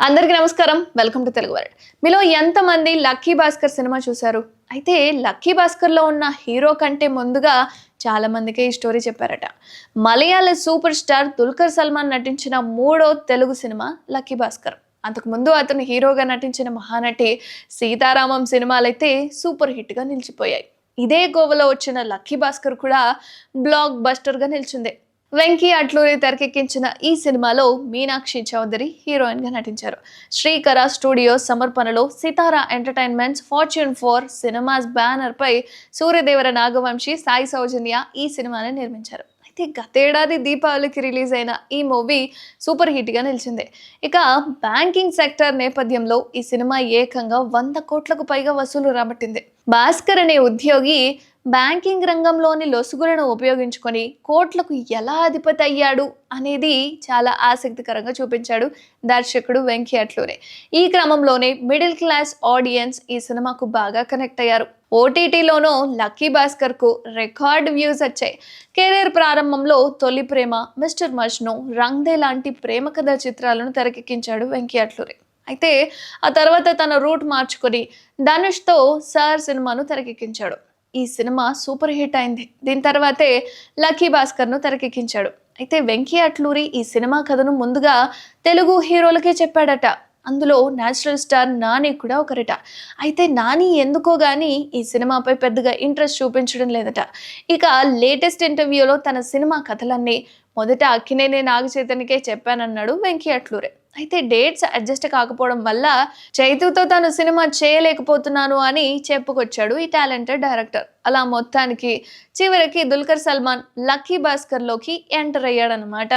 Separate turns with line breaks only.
అందరికీ నమస్కారం. Welcome to Telugu world. మీలో ఎంతమంది లక్కీ భాస్కర్ సినిమా చూశారు? అయితే లక్కీ భాస్కర్లో ఉన్న హీరో కంటే ముందుగా చాలామందికి ఈ స్టోరీ చెప్పారట. మలయాళ సూపర్ స్టార్ దుల్కర్ సల్మాన్ నటించిన మూడో తెలుగు సినిమా లక్కీ భాస్కర్. అంతకుముందు అతను హీరోగా నటించిన మహానటి సీతారామం సినిమాలైతే సూపర్ హిట్గా నిలిచిపోయాయి. ఇదే గోవలో వచ్చిన లక్కీ భాస్కర్ కూడా బ్లాక్ బస్టర్గా నిలిచింది. వెంకీ అట్లూరి తెరకెక్కించిన ఈ సినిమాలో మీనాక్షి చౌదరి హీరోయిన్గా నటించారు. శ్రీకర స్టూడియోస్ సమర్పణలో Sithara entertainments fortune four cinemas banner పై సూర్యదేవర నాగవంశి సాయి సౌజన్య ఈ సినిమాని నిర్మించారు. అయితే గతేడాది దీపావళికి రిలీజ్ అయిన ఈ మూవీ సూపర్ హిట్గా నిలిచింది. ఇక బ్యాంకింగ్ సెక్టర్ నేపథ్యంలో ఈ సినిమా ఏకంగా వంద కోట్లకు పైగా వసూలు రాబట్టింది. భాస్కర్ అనే ఉద్యోగి బ్యాంకింగ్ రంగంలోని లొసుగులను ఉపయోగించుకొని కోట్లకు ఎలా అధిపతి అయ్యాడు అనేది చాలా ఆసక్తికరంగా చూపించాడు దర్శకుడు వెంకీ అట్లూరే. ఈ క్రమంలోనే మిడిల్ క్లాస్ ఆడియన్స్ ఈ సినిమాకు బాగా కనెక్ట్ అయ్యారు. ఓటీటీలోనూ లక్కీ భాస్కర్కు రికార్డ్ వ్యూస్ వచ్చాయి. కెరీర్ ప్రారంభంలో తొలి ప్రేమ మిస్టర్ మజ్ను రంగ్దే లాంటి ప్రేమ కథ చిత్రాలను తెరకెక్కించాడు వెంకీ అట్లూరే. అయితే ఆ తర్వాత తన రూట్ మార్చుకొని ధనుష్తో సార్ సినిమాను తెరకెక్కించాడు. ఈ సినిమా సూపర్ హిట్ అయింది. దీని తర్వాతే లక్కీ భాస్కర్ను తెరకెక్కించాడు. అయితే వెంకీ అట్లూరి ఈ సినిమా కథను ముందుగా తెలుగు హీరోలకే చెప్పాడట. అందులో నేచురల్ స్టార్ నాని కూడా ఒకరిట. అయితే నాని ఎందుకో కానీ ఈ సినిమాపై పెద్దగా ఇంట్రెస్ట్ చూపించడం లేదట. ఇక లేటెస్ట్ ఇంటర్వ్యూలో తన సినిమా కథలన్నీ మొదట అక్కినేని నాగచైతన్యకే చెప్పానన్నాడు వెంకీ అట్లూరే. అయితే డేట్స్ అడ్జస్ట్ కాకపోవడం వల్ల చైతుతో తాను సినిమా చేయలేకపోతున్నాను అని చెప్పుకొచ్చాడు ఈ టాలెంటెడ్ డైరెక్టర్. అలా మొత్తానికి చివరికి దుల్కర్ సల్మాన్ లక్కీ భాస్కర్లోకి ఎంటర్ అయ్యాడనమాట